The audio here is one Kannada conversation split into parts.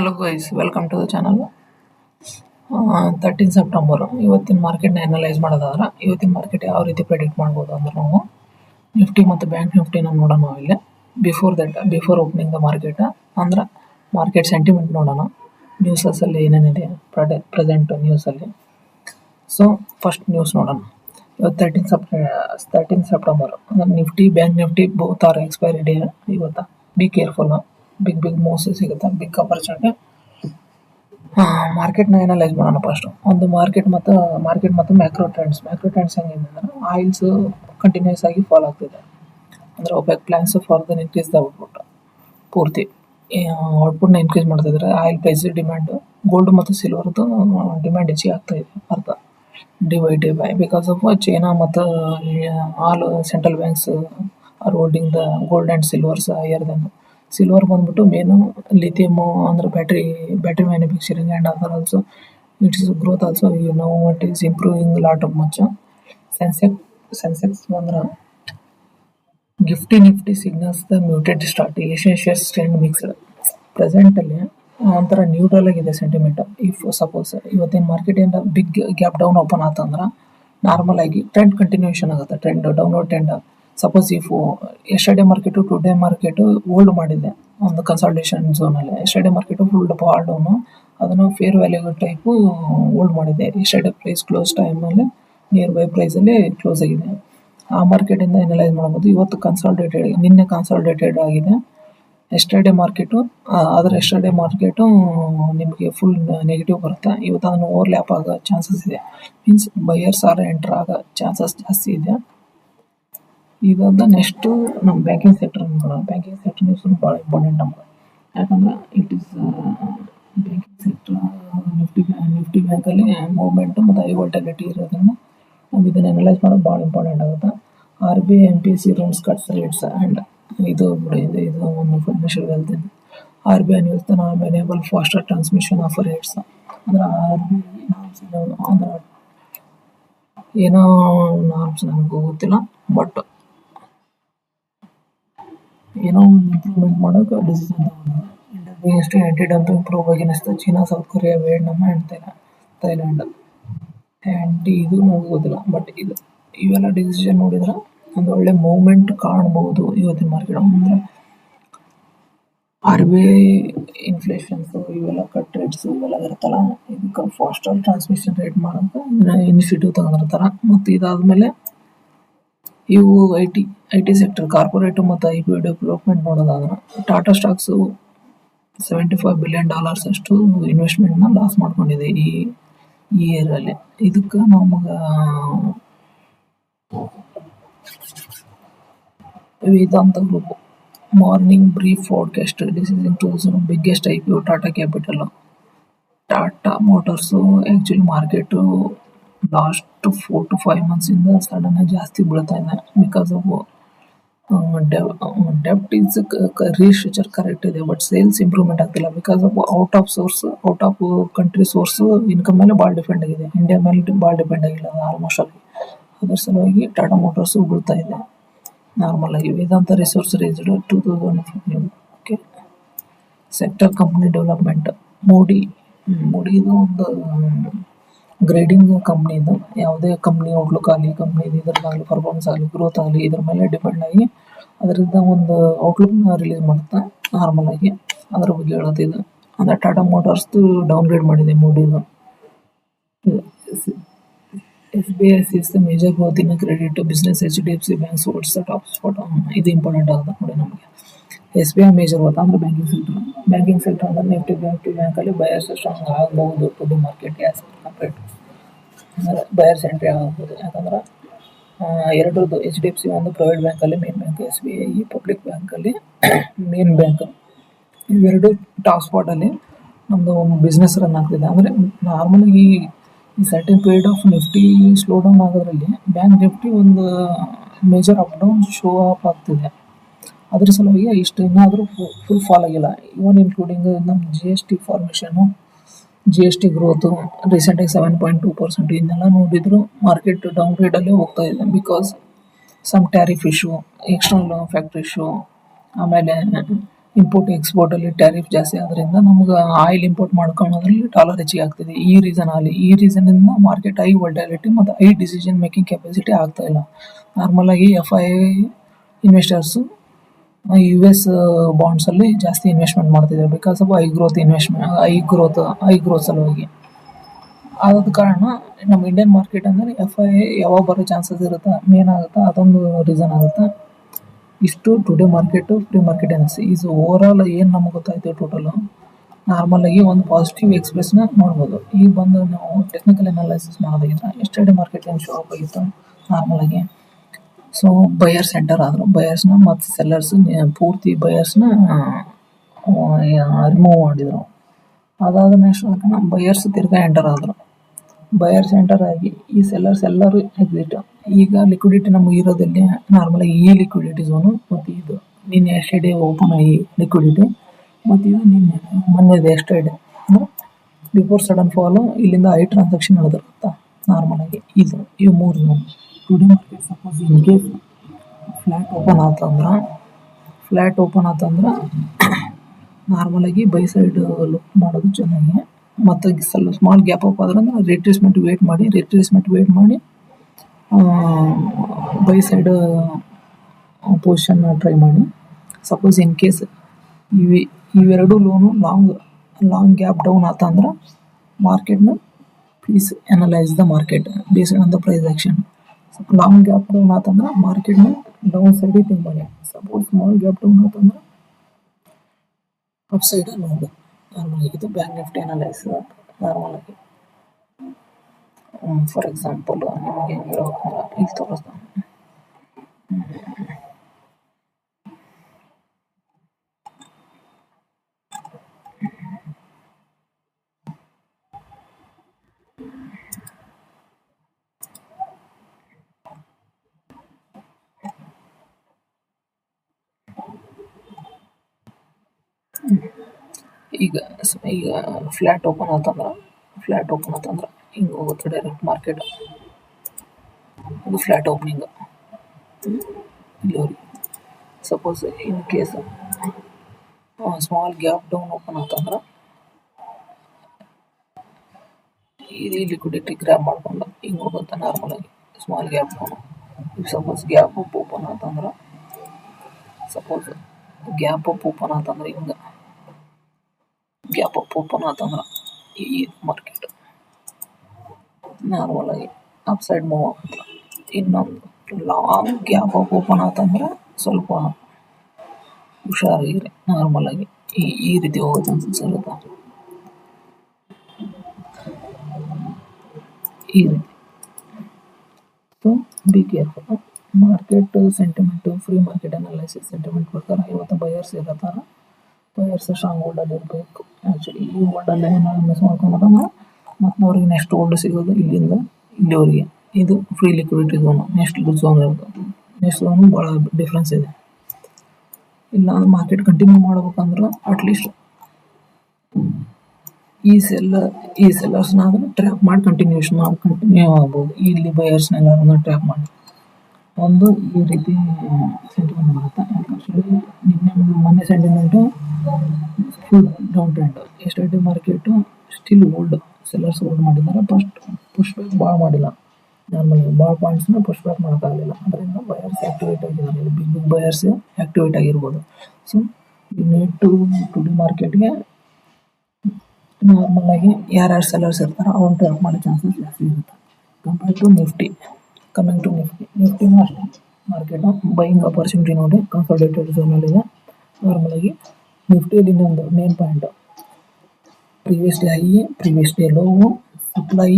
Hello guys welcome to the channel thirteen September ಇವತ್ತಿನ ಮಾರ್ಕೆಟ್ನ ಅನಲೈಸ್ ಮಾಡೋದಾದ್ರೆ, ಇವತ್ತಿನ ಮಾರ್ಕೆಟ್ ಯಾವ ರೀತಿ ಪ್ರೆಡಿಕ್ಟ್ ಮಾಡ್ಬೋದು ಅಂದ್ರೆ ನಾವು ನಿಫ್ಟಿ ಮತ್ತು ಬ್ಯಾಂಕ್ ನಿಫ್ಟಿನ ನೋಡೋಣ ಇಲ್ಲಿ. Before that before opening the market ಅಂದ್ರೆ ಮಾರ್ಕೆಟ್ ಸೆಂಟಿಮೆಂಟ್ ನೋಡೋಣ. ನ್ಯೂಸಸ್ಸಲ್ಲಿ ಏನೇನಿದೆ ಪ್ರಡೆ ಪ್ರೆಸೆಂಟ್ ನ್ಯೂಸಲ್ಲಿ ಸೊ ಫಸ್ಟ್ ನ್ಯೂಸ್ ನೋಡೋಣ. ಇವತ್ತು thirteen Sept thirteen September Nifty bank Nifty both are expiry day ಇವತ್ತು. Be careful big big moves ಸಿಗುತ್ತೆ, ಬಿಗ್ ಆಪರ್ಚುನಿಟಿ ಮಾರ್ಕೆಟ್ನ ಅನಲೈಸ್ ಮಾಡೋಣ ಫಸ್ಟ್ ಒಂದು ಮಾರ್ಕೆಟ್ ಮತ್ತು ಮಾರ್ಕೆಟ್ ಮತ್ತು ಮ್ಯಾಕ್ರೋ ಟ್ರೆಂಡ್ಸ್ ಮ್ಯಾಕ್ರೋ ಟ್ರೆಂಡ್ಸ್ ಹೆಂಗೆ ಅಂದ್ರೆ ಆಯಿಲ್ಸ್ ಕಂಟಿನ್ಯೂಸ್ ಆಗಿ ಫಾಲೋ ಆಗ್ತಿದೆ. ಅಂದರೆ OPEC plans for then increase output ಪೂರ್ತಿ. ಔಟ್ಪುಟ್ನ ಇನ್ಕ್ರೀಸ್ ಮಾಡ್ತಿದ್ರೆ ಆಯಿಲ್ ಪ್ರೈಸ್ ಡಿಮ್ಯಾಂಡ್ ಗೋಲ್ಡ್ ಮತ್ತು ಸಿಲ್ವರ್ದು ಡಿಮ್ಯಾಂಡ್ ಹೆಚ್ಚಿಗೆ ಆಗ್ತಾ ಇದೆ ಅರ್ಥ divide by because of China ಮತ್ತು all central banks are holding the gold and silvers higher then silver ಬಂದ್ಬಿಟ್ಟು ಮೇನು ಲಿಥಿಯಮ್ ಅಂದ್ರೆ battery battery manufacturing and other also it's growth also you know what is improving lot of much Sensex Sensex ಅಂದ್ರೆ gift Nifty signals the muted start Asian shares trend mixed ಪ್ರೆಸೆಂಟಲ್ಲಿ ಒಂಥರ ನ್ಯೂಟ್ರಲ್ ಆಗಿದೆ ಸೆಂಟಿಮೆಂಟ್ ಇಫ್ ಸಪೋಸ್ ಇವತ್ತಿನ ಮಾರ್ಕೆಟ್ ಏನಾರ ಬಿಗ್ ಗ್ಯಾಪ್ ಡೌನ್ ಓಪನ್ ಆತಂದ್ರೆ ನಾರ್ಮಲ್ ಆಗಿ ಟ್ರೆಂಡ್ ಕಂಟಿನ್ಯೂಷನ್ ಆಗುತ್ತೆ trend downward trend suppose if yesterday market today market hold ಮಾಡಿದೆ ಒಂದು ಕನ್ಸಲ್ಟೇಷನ್ ಝೋನಲ್ಲಿ ಎಸ್ಟರ್ಡೇ ಮಾರ್ಕೆಟು ಫುಲ್ ಭಾಳ ಡೌನು ಅದನ್ನು ಫೇರ್ ವ್ಯಾಲ್ಯೂ ಟೈಪು ಹೋಲ್ಡ್ ಮಾಡಿದೆ. ಎಸ್ಟರ್ಡೇ ಪ್ರೈಸ್ ಕ್ಲೋಸ್ ಟೈಮಲ್ಲಿ ನಿಯರ್ ಬೈ ಪ್ರೈಸಲ್ಲಿ ಕ್ಲೋಸ್ ಆಗಿದೆ. ಆ ಮಾರ್ಕೆಟಿಂದ ಎನಲೈಸ್ ಮಾಡ್ಬೋದು ಇವತ್ತು ಕನ್ಸಾಲ್ಟೇಟೆಡ್ ನಿನ್ನೆ ಕನ್ಸಾಲ್ಟೇಟೆಡ್ ಆಗಿದೆ. ಎಸ್ಟರ್ಡೇ ಮಾರ್ಕೆಟು ಆದರೆ ಎಸ್ಟರ್ಡೇ ಮಾರ್ಕೆಟು ನಿಮಗೆ ಫುಲ್ ನೆಗೆಟಿವ್ ಬರುತ್ತೆ. ಇವತ್ತು ಅದನ್ನು ಓವರ್ಲ್ಯಾಪ್ ಆಗೋ ಚಾನ್ಸಸ್ ಇದೆ. ಮೀನ್ಸ್ ಬೈಯರ್ಸ್ ಆರ್ ಎಂಟರ್ ಆಗೋ ಚಾನ್ಸಸ್ ಜಾಸ್ತಿ ಇದೆ. ಇವಾಗ ನೆಕ್ಸ್ಟು ನಮ್ಮ ಬ್ಯಾಂಕಿಂಗ್ ಸೆಕ್ಟರ್ ನೋಡೋಣ. ಬ್ಯಾಂಕಿಂಗ್ ಸೆಕ್ಟರ್ ನ್ಯೂಸ್ ಭಾಳ ಇಂಪಾರ್ಟೆಂಟ್ ನಮ್ಗೆ. ಯಾಕಂದ್ರೆ it is banking sector Nifty Nifty ಬ್ಯಾಂಕಲ್ಲಿ ಮೂವ್ಮೆಂಟು ಮತ್ತು ಐ ಗಟ್ಟಿ ಇರೋದ್ರಿಂದ ನಾವು ಇದನ್ನ ಅನಲೈಸ್ ಮಾಡೋದು ಭಾಳ ಇಂಪಾರ್ಟೆಂಟ್ ಆಗುತ್ತೆ. R B M P C rooms cuts rates and ಇದು ಇದು ಇದು ಒಂದು financial wealth R B I news ನಾವು enable faster transmission of rates ಅಂದ್ರೆ ಆರ್ ಬಿ ಐ ನಾರ್ಮ್ಸ್ ಅಂದ್ರೆ ಏನೋ ನಾರ್ಮ್ಸ್ ನನಗೂ ಗೊತ್ತಿಲ್ಲ ಬಟ್ ಏನೋ ಒಂದು ಇಂಪ್ರೂವ್ಮೆಂಟ್ ಮಾಡೋಕೆ ಡಿಸಿಷನ್ ತಗೊಂಡು ಅಗೇನ್ಸ್ಟ್ ಆ್ಯಂಟಿ ಡಂಪಿಂಗ್ ಅನಿಸ್ತು. China South Korea Vietnam and Thailand Thailand and ಇದು ನನಗೆ ಬಟ್ ಇದು ಇವೆಲ್ಲ ಡಿಸಿಷನ್ ನೋಡಿದ್ರೆ ಒಂದು ಒಳ್ಳೆ ಮೂವ್ಮೆಂಟ್ ಕಾಣಬಹುದು ಇವತ್ತಿನ ಮಾರ್ಕೆಟ್ ಅಂದರೆ ಆರ್ ಬಿ ಐ ಇನ್ಫ್ಲೇಷನ್ಸು ಇವೆಲ್ಲ ಕಟ್ ರೇಟ್ಸು ಇವೆಲ್ಲ ಇರ್ತಲ್ಲ ಇದಕ್ಕೆ ಫಾಸ್ಟರ್ ಟ್ರಾನ್ಸ್ಮಿಷನ್ ರೇಟ್ ಮಾಡೋಕೆ ಇನಿಷಿಯೇಟಿವ್ ತಗೊಂಡಿರ್ತಾರೆ. ಮತ್ತು ಇದಾದಮೇಲೆ ಇವು I T I T sector, corporate ಮತ್ತು ಐ ಪಿ ಡೆವಲಪ್ಮೆಂಟ್ ನೋಡೋದಾದ್ರೆ Tata stocks seventy five billion dollars ಅಷ್ಟು ಇನ್ವೆಸ್ಟ್ಮೆಂಟ್ನ ಲಾಸ್ ಮಾಡ್ಕೊಂಡಿದೆ ಈ ಈ ಇಯರಲ್ಲಿ ಇದಕ್ಕೆ ನಮಗೆ, Vedanta group morning brief podcast in tools biggest I P Tata capital Tata motors actually market last four to five ಮಂತ್ಸಿಂದ ಸಡನ್ನಾಗಿ ಜಾಸ್ತಿ ಬೀಳ್ತಾ ಇದೆ ಬಿಕಾಸ್ ಆಫ್ ಡೆಪ್ಟ್ ಇಸ್ ರೀಸ್ಟ್ರಕ್ಚರ್ ಕರೆಕ್ಟ್ ಇದೆ. ಬಟ್ ಸೇಲ್ಸ್ ಇಂಪ್ರೂವ್ಮೆಂಟ್ ಆಗ್ತಿಲ್ಲ. Because of out of source out of country source income ಮೇಲೆ ಭಾಳ ಡಿಪೆಂಡ್ ಆಗಿದೆ. ಇಂಡಿಯಾ ಮೇಲೆ ಭಾಳ ಡಿಪೆಂಡ್ ಆಗಿಲ್ಲ ಆಲ್ಮೋಸ್ಟ್ ಆಗಿ ಅದರ ಸಲುವಾಗಿ ಟಾಟಾ ಮೋಟರ್ಸ್ ಬೀಳ್ತಾ ಇದೆ. ನಾರ್ಮಲ್ ಆಗಿ Vedanta resource raised two thousand okay sector company development Moody ಮೋಡಿದು ಒಂದು ಗ್ರೇಡಿಂಗ್ ಕಂಪ್ನಿ ಇದು. ಯಾವುದೇ ಕಂಪ್ನಿ ಔಟ್ಲುಕ್ ಆಗಲಿ ಕಂಪ್ನಿ ಇದ್ರದ್ದಾಗಲಿ ಪರ್ಫಾರ್ಮೆನ್ಸ್ ಆಗಲಿ ಗ್ರೋತ್ ಆಗಲಿ, ಇದ್ರ ಮೇಲೆ ಡಿಪೆಂಡ್ ಆಗಿ ಅದರಿಂದ ಒಂದು ಔಟ್ಲುಕ್ನ ರಿಲೀಸ್ ಮಾಡುತ್ತೆ ನಾರ್ಮಲ್ ಆಗಿ ಅದರ ಬಗ್ಗೆ ಹೇಳತ್ತಿದ್ದು. ಅಂದರೆ ಟಾಟಾ ಮೋಟಾರ್ಸ್ದು ಡೌನ್ಗ್ರೇಡ್ ಮಾಡಿದೆ ಮೂಡಿನ S B I sees the major growth in credit business H D F C banks what's top spot ಇದು ಇಂಪಾರ್ಟೆಂಟ್ ಆಗುತ್ತೆ ನೋಡಿ ನಮಗೆ. S B I major growth ಅಂದ್ರೆ ಬ್ಯಾಂಕಿಂಗ್ ಸೆಕ್ಟರ್ ಬ್ಯಾಂಕಿಂಗ್ ಸೆಕ್ಟರ್ ಅಂದ್ರೆ ನಿಫ್ಟಿ ನಿಫ್ಟಿ ಬ್ಯಾಂಕಲ್ಲಿ ಬಯರ್ಸ್ ಸ್ಟ್ರಾಂಗ್ ಆಗಬಹುದು ಟು ಮಾರ್ಕೆಟ್ ಯಾಸ್ ಕಂಪೇರ್ಡ್ ಅಂದರೆ ಬಯರ್ಸ್ ಎಂಟ್ರಿ ಆಗಬಹುದು. ಯಾಕಂದ್ರೆ ಎರಡರದ್ದು ಎಚ್ ಡಿ ಎಫ್ ಸಿ ಒಂದು ಪ್ರೈವೇಟ್ ಬ್ಯಾಂಕಲ್ಲಿ main bank S B I public ಬ್ಯಾಂಕಲ್ಲಿ ಮೇನ್ ಬ್ಯಾಂಕ್ ಇವೆರಡು ಟಾಪ್ ಸ್ಪಾಟಲ್ಲಿ ನಮ್ಮದು ಬಿಸ್ನೆಸ್ ರನ್ ಆಗ್ತಿದೆ. ಅಂದರೆ ನಾರ್ಮಲಿ ಈ certain period of Nifty slow down ಆಗೋದ್ರಲ್ಲಿ bank Nifty ಒಂದು major up down show up ಆಗ್ತಿದೆ. ಅದ್ರ ಸಲುವಾಗಿ ಇಷ್ಟು ಇನ್ನಾದರೂ ಫುಲ್ ಫಾಲ್ ಆಗಿಲ್ಲ. ಇವನ್ ಇನ್ಕ್ಲೂಡಿಂಗ್ ನಮ್ಮ G S T formation G S T growth ರೀಸೆಂಟಾಗಿ ಸೆವೆನ್ ಪಾಯಿಂಟ್ ಟೂ ಪರ್ಸೆಂಟ್ ಇದನ್ನೆಲ್ಲ ನೋಡಿದ್ರು. ಮಾರ್ಕೆಟ್ ಡೌನ್ ಗ್ರೇಡಲ್ಲೇ ಹೋಗ್ತಾ ಇದೆ because some tariff issue external factory issue ಆಮೇಲೆ ಇಂಪೋರ್ಟ್ ಎಕ್ಸ್ಪೋರ್ಟಲ್ಲಿ ಟ್ಯಾರಿಫ್ ಜಾಸ್ತಿ ಆದ್ರಿಂದ ನಮ್ಗೆ ಆಯಿಲ್ ಇಂಪೋರ್ಟ್ ಮಾಡ್ಕೊಳ್ಳೋದ್ರಲ್ಲಿ ಡಾಲರ್ ಹೆಚ್ಚಿಗೆ ಆಗ್ತಿದೆ. ಈ ರೀಸನ್ ಅಲ್ಲಿ, ಈ ರೀಸನಿಂದ ಮಾರ್ಕೆಟ್ ಐ ವಲ್ಟಾಲಿಟಿ ಮತ್ತು ಐ ಡಿಸಿಷನ್ ಮೇಕಿಂಗ್ ಕೆಪಾಸಿಟಿ ಆಗ್ತಾ ಇಲ್ಲ. ನಾರ್ಮಲಾಗಿ F I investors U S bonds ಅಲ್ಲಿ ಜಾಸ್ತಿ ಇನ್ವೆಸ್ಟ್ಮೆಂಟ್ ಮಾಡ್ತಿದ್ದಾರೆ. Because of I growth investment I growth I growth ಸಲುವಾಗಿ. ಆದ ಕಾರಣ, ನಮ್ಮ ಇಂಡಿಯನ್ ಮಾರ್ಕೆಟ್ ಅಂದರೆ ಎಫ್ ಐ ಯಾವಾಗ ಬರೋ ಚಾನ್ಸಸ್ ಇರುತ್ತೆ ಮೇನ್ ಆಗುತ್ತೆ, ಅದೊಂದು ರೀಸನ್ ಆಗುತ್ತೆ. ಇಷ್ಟು ಟುಡೇ ಮಾರ್ಕೆಟು ಫ್ರೀ ಮಾರ್ಕೆಟ್ ಅನಿಸಿ ಈಸ್ ಓವರ್ ಆಲ್ ಏನು ನಮ್ಗೆ ಗೊತ್ತಾಯ್ತು ಟೋಟಲು ನಾರ್ಮಲ್ ಆಗಿ ಒಂದು ಪಾಸಿಟಿವ್ ಎಕ್ಸ್ಪ್ರೆಸ್ನ ನೋಡ್ಬೋದು. ಈಗ ಬಂದು ನಾವು ಟೆಕ್ನಿಕಲ್ ಅನಾಲಿಸಿಸ್ ಮಾಡೋದಾಗಿದ್ರೆ ಎಸ್ಟರ್ಡೇ ಮಾರ್ಕೆಟ್ ಏನು ಶೋ ಅಪ್ ಆಗಿತ್ತು? ನಾರ್ಮಲ್ ಆಗಿ. ಸೊ ಬಯರ್ ಸೆಂಟರ್ ಆದರು ಬಯರ್ಸ್ನ ಮತ್ತು ಸೆಲ್ಲರ್ಸ್ ಪೂರ್ತಿ ಬಯರ್ಸ್ನ ರಿಮೂವ್ ಮಾಡಿದರು. ಅದಾದ ನೆಕ್ಸ್ಟ್ ಬಯರ್ಸ್ ತಿರ್ಗಾ ಎಂಟರ್ ಆದರು. ಬಯರ್ ಸೆಂಟರ್ ಆಗಿ ಈ ಸೆಲ್ಲರ್ಸ್ ಎಲ್ಲರೂ ಎಕ್ಸಿಟ್ ಈಗ ಲಿಕ್ವಿಡಿಟಿ ನಮಗೆ ಇರೋದಲ್ಲಿ ನಾರ್ಮಲ್ ಆಗಿ ಈ ಲಿಕ್ವಿಡಿಟಿ ಝೋನು ಮತ್ತು ಇದು ನಿನ್ನೆ ಎಸ್ಟರ್ಡೇ ಓಪನ್ ಆಗಿ ಲಿಕ್ವಿಡಿಟಿ ಮತ್ತು ಇದು ನಿನ್ನೆ ಮೊನ್ನೆದು ಎಸ್ಟರ್ಡೇ ಅಂದರೆ ಬಿಫೋರ್ ಸಡನ್ ಫಾಲು ಇಲ್ಲಿಂದ ಐ ಟ್ರಾನ್ಸಾಕ್ಷನ್ ನಡೆದಿರುತ್ತಾ ನಾರ್ಮಲ್ ಆಗಿ ಇದು, ಇವು ಮೂರು zone today market suppose in case flat open ಆತಂದ್ರೆ? ಫ್ಲ್ಯಾಟ್ ಓಪನ್ ಆತಂದ್ರೆ ನಾರ್ಮಲ್ ಆಗಿ ಬೈ ಸೈಡ್ ಲುಕ್ ಮಾಡೋದು ಚೆನ್ನಾಗಿ ಮತ್ತು ಸ್ವಲ್ಪ ಸ್ಮಾಲ್ ಗ್ಯಾಪ್ ಅಪ್ ಆದ್ರೆ ರಿಟ್ರೇಸ್ಮೆಂಟ್ ವೇಟ್ ಮಾಡಿ ರಿಟ್ರೇಸ್ಮೆಂಟ್ ವೇಟ್ ಮಾಡಿ ಬೈ ಸೈಡ್ ಪೊಸಿಷನ್ ಟ್ರೈ ಮಾಡಿ. ಸಪೋಸ್ ಇನ್ ಕೇಸ್ ಇವೆ ಇವೆರಡು ಲೋನು ಲಾಂಗ್ ಲಾಂಗ್ ಗ್ಯಾಪ್ ಡೌನ್ ಆತಂದ್ರೆ ಮಾರ್ಕೆಟ್ನ please analyse the market based on the price action long gap down ಆತಂದ್ರೆ ಮಾರ್ಕೆಟ್ನ ಡೌನ್ ಸೈಡಿಗೆ ಥಿಂಕ್ ಮಾಡಿ ಸಪೋಸ್ ಸ್ಮಾಲ್ ಗ್ಯಾಪ್ ಡೌನ್ ಆತಂದ್ರೆ ಅಪ್ ಸೈಡ್ ನೋಡು ನಾರ್ಮಲ್ ಇದು ಬ್ಯಾಂಕ್ ನಿಫ್ಟಿ ಅನಲೈಸ್ ನಾರ್ಮಲ್ ಆಗಿ ಫಾರ್ ಎಕ್ಸಾಂಪಲ್ ನಿಮಗೆ ಹೇಳ್ಬೇಕಂದ್ರೆ ಇಲ್ಲಿ ತೋರಿಸ್ತಾನೆ ಈಗ ಈಗ ಫ್ಲ್ಯಾಟ್ ಓಪನ್ ಆತಂದ್ರೆ ಫ್ಲ್ಯಾಟ್ ಓಪನ್ ಆತಂದ್ರೆ ಹಿಂಗೆ ಹೋಗುತ್ತೆ ಡೈರೆಕ್ಟ್ ಮಾರ್ಕೆಟ್ ಇದು ಫ್ಲ್ಯಾಟ್ ಓಪನಿಂಗ್ ಇಲ್ಲಿವರೆಗೆ suppose in case small gap down open ಆತಂದ್ರೆ, ಇದು ಲಿಕ್ವಿಡಿಟಿ ಗ್ರ್ಯಾಪ್ ಮಾಡ್ಕೊಂಡು ಹಿಂಗೆ ಹೋಗುತ್ತೆ ನಾರ್ಮಲ್ ಆಗಿ. Small gap down suppose gap up open ಆತಂದ್ರೆ ಸಪೋಸ್ ಗ್ಯಾಪ್ ಅಪ್ ಓಪನ್ ಆತಂದ್ರೆ ಹಿಂಗೆ. ಗ್ಯಾಪ್ ಅಪ್ ಓಪನ್ ಆತಂದ್ರೆ ಈ ಮಾರ್ಕೆಟ್ ನಾರ್ಮಲ್ ಆಗಿ ಅಪ್ ಸೈಡ್ ಮೂವ್ ಆಗುತ್ತೆ ಇನ್ನೊಂದು ಲಾಂಗ್ ಗ್ಯಾಪ್ ಅಪ್ ಓಪನ್ ಆತಂದ್ರೆ ಸ್ವಲ್ಪ ಹುಷಾರಾಗಿರಿ ನಾರ್ಮಲ್ ಆಗಿ ಈ ಈ ರೀತಿ ಹೋಗೋ ಚಾನ್ಸಸ್ ಇರುತ್ತೆ ಈ ರೀತಿ so be careful market sentiment free market analysis sentiment ಪ್ರಕಾರ ಇವತ್ತು ಬಯರ್ಸ್ ಇರತ್ತಾರ ಬಯರ್ಸ್ ಸ್ಟ್ರಾಂಗ್ ವರ್ಡಲ್ಲಿ ಇರಬೇಕು ಆ್ಯಕ್ಚುಲಿ ಈ ಹೋಲ್ಡಲ್ಲಿ ಏನಾದ್ರು ಮಿಸ್ ಮಾಡ್ಕೊಂಡ್ರೆ ಮತ್ತೆ ಅವ್ರಿಗೆ ನೆಕ್ಸ್ಟ್ ಓಲ್ಡ್ ಸಿಗೋದು ಇಲ್ಲಿಂದ ಇಲ್ಲಿವರೆಗೆ. ಇದು free liquidity zone next zone ಇರ್ಬೋದು ನೆಕ್ಸ್ಟ್ ಝೋನು ಭಾಳ ಡಿಫ್ರೆನ್ಸ್ ಇದೆ. ಇಲ್ಲ ಅಂದ್ರೆ ಮಾರ್ಕೆಟ್ ಕಂಟಿನ್ಯೂ ಮಾಡ್ಬೇಕಂದ್ರೆ ಅಟ್ಲೀಸ್ಟ್ ಈ ಸೆಲ್ಲ ಈ ಸೆಲ್ಲರ್ಸ್ನಾದ್ರೂ ಟ್ರ್ಯಾಪ್ ಮಾಡಿ ಕಂಟಿನ್ಯೂಷನ್ ಮಾಡಿ ಕಂಟಿನ್ಯೂ ಆಗ್ಬೋದು. ಇಲ್ಲಿ ಬಯರ್ಸ್ನೆಲ್ಲರನ್ನ ಟ್ರ್ಯಾಪ್ ಮಾಡಿ. ಒಂದು ಈ ರೀತಿ ಸೆಂಟಿಮೆಂಟ್ ಬರುತ್ತೆ. ಆ್ಯಕ್ಚುಲಿ ನಿನ್ನೆ ಮೊನ್ನೆ sentiment full down trend yesterday market still old sellers old ಮಾಡಿದ್ದಾರೆ. ಫಸ್ಟ್ ಪುಷ್ ಬ್ಯಾಕ್ ಭಾಳ ಮಾಡಿಲ್ಲ. ನಾರ್ಮಲ್ ಭಾಳ ಪಾಯಿಂಟ್ಸ್ನ ಪುಷ್ ಬ್ಯಾಕ್ ಮಾಡೋಕ್ಕಾಗಲಿಲ್ಲ ಅದರಿಂದ ಬಯರ್ಸ್ ಆ್ಯಕ್ಟಿವೇಟ್ ಆಗಿದ್ದಾರೆ. ಇಲ್ಲಿ ಬಿಗ್ ಬಿಗ್ ಬಯರ್ಸ್ ಆ್ಯಕ್ಟಿವೇಟ್ ಆಗಿರ್ಬೋದು. ಸೊ ಈ ನೀಡ್ ಟು ಟು ಡಿ ಮಾರ್ಕೆಟ್ಗೆ ನಾರ್ಮಲಾಗಿ ಯಾರ್ಯಾರು ಸೆಲ್ಲರ್ಸ್ ಇರ್ತಾರೋ ಅವ್ನು ಟ್ರ್ಯಾಕ್ ಮಾಡೋ ಚಾನ್ಸಸ್ ಜಾಸ್ತಿ ಇರುತ್ತೆ. Compare to Nifty coming to Nifty ನಿಫ್ಟಿನೂ ಅಷ್ಟೇ. ಮಾರ್ಕೆಟು ಬೈಯಿಂಗ್ ಅಪರ್ಚುನಿಟಿ ನೋಡಿ ಕನ್ಸಲ್ಟೇಟೆಡ್ ಝೋನಲ್ಲಿದೆ ನಾರ್ಮಲ್ ಆಗಿ ನಿಫ್ಟಿಯಲ್ಲಿ ಇನ್ನೊಂದು main point previous day high previous day low supply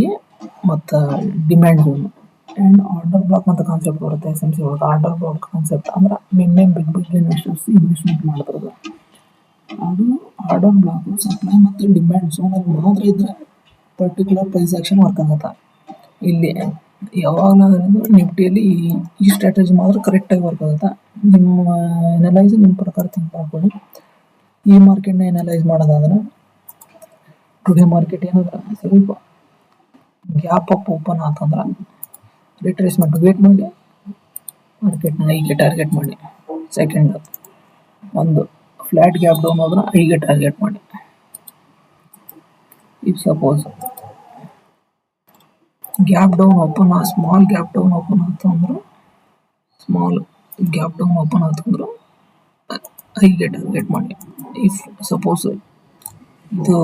ಮತ್ತು demand zone and order block ಅಂತ ಕಾನ್ಸೆಪ್ಟ್ ಬರುತ್ತೆ ಎಸ್ ಎಂ ಸಿ ಒಳಗೆ ಆರ್ಡರ್ ಬ್ಲಾಕ್ ಕಾನ್ಸೆಪ್ಟ್ ಅಂದ್ರೆ main main big big investors investment ಅದು ಆರ್ಡರ್ ಬ್ಲಾಕು ಸಪ್ಲೈ ಮತ್ತು ಡಿಮ್ಯಾಂಡ್ ಝೋನಲ್ಲಿ ಮಾತ್ರ ಇದ್ರೆ ಪರ್ಟಿಕ್ಯುಲರ್ ಪ್ರೈಸ್ ಆ್ಯಕ್ಷನ್ ವರ್ಕ್ ಆಗುತ್ತೆ. ಇಲ್ಲಿ ಯಾವಾಗಲಾದ್ರೂ ನಿಫ್ಟಿಯಲ್ಲಿ ಈ ಈ ಸ್ಟ್ರಾಟಜಿ ಮಾತ್ರ ಕರೆಕ್ಟಾಗಿ ವರ್ಕ್ ಆಗುತ್ತೆ. ನಿಮ್ಮ ಅನಲೈಸ್ ನಿಮ್ಮ ಪ್ರಕಾರ ತಿಂಕ್ ಮಾಡ್ಕೊಳ್ಳಿ ಈ ಮಾರ್ಕೆಟ್ನ ಎನಲೈಸ್ ಮಾಡೋದಾದ್ರೆ ಟುಡೇ ಮಾರ್ಕೆಟ್ ಏನಾದ್ರೆ ಸ್ವಲ್ಪ ಗ್ಯಾಪ್ ಅಪ್ ಓಪನ್ ಆತಂದ್ರೆ ರಿಟ್ರೇಸ್ಮೆಂಟ್ ವೇಟ್ ಮಾಡಿ ಮಾರ್ಕೆಟ್ನ ಹೀಗೆ ಟಾರ್ಗೆಟ್ ಮಾಡಿ. ಸೆಕೆಂಡ್ ಒಂದು ಫ್ಲ್ಯಾಟ್ ಗ್ಯಾಪ್ ಡೌನ್ ಹೋದ್ರೆ ಐಗೆ ಟಾರ್ಗೆಟ್ ಮಾಡಿ. If suppose gap down open small gap down open ಆಯ್ತು ಅಂದ್ರೆ ಸ್ಮಾಲ್ ಗ್ಯಾಪ್ ಡೌನ್ ಓಪನ್ ಆಯ್ತು ಅಂದ್ರೆ ಐಗೆ ಟಾರ್ಗೆಟ್ ಮಾಡಿ. ಇಫ್ ಸಪೋಸ್ ಇದು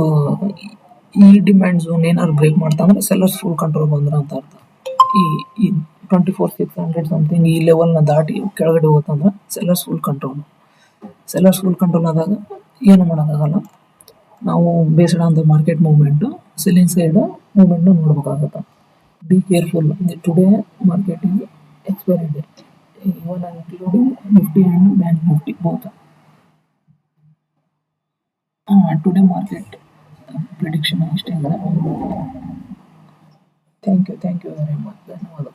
ಈ ಡಿಮ್ಯಾಂಡ್ ಝೋನ್ ಏನಾದ್ರು ಬ್ರೇಕ್ ಮಾಡ್ತಾ ಅಂದ್ರೆ ಸೆಲ್ಲರ್ಸ್ ಫುಲ್ ಕಂಟ್ರೋಲ್ ಬಂದ್ರ ಅಂತ ಅರ್ಥ. ಈ ಈ twenty four six hundred something ಈ ಲೆವೆಲ್ನ ದಾಟಿ ಕೆಳಗಡೆ ಹೋತಂದ್ರೆ sellers full control sellers full control ಆದಾಗ ಏನು ಮಾಡೋಕ್ಕಾಗಲ್ಲ. ನಾವು based the market movement selling side ಮೂವ್ಮೆಂಟ್ನು ನೋಡ್ಬೇಕಾಗತ್ತೆ. Be careful today marketing expiry ಇದೆ even including Nifty and bank Nifty both today market prediction ಅಷ್ಟೇ. Thank you thank you very much ಧನ್ಯವಾದ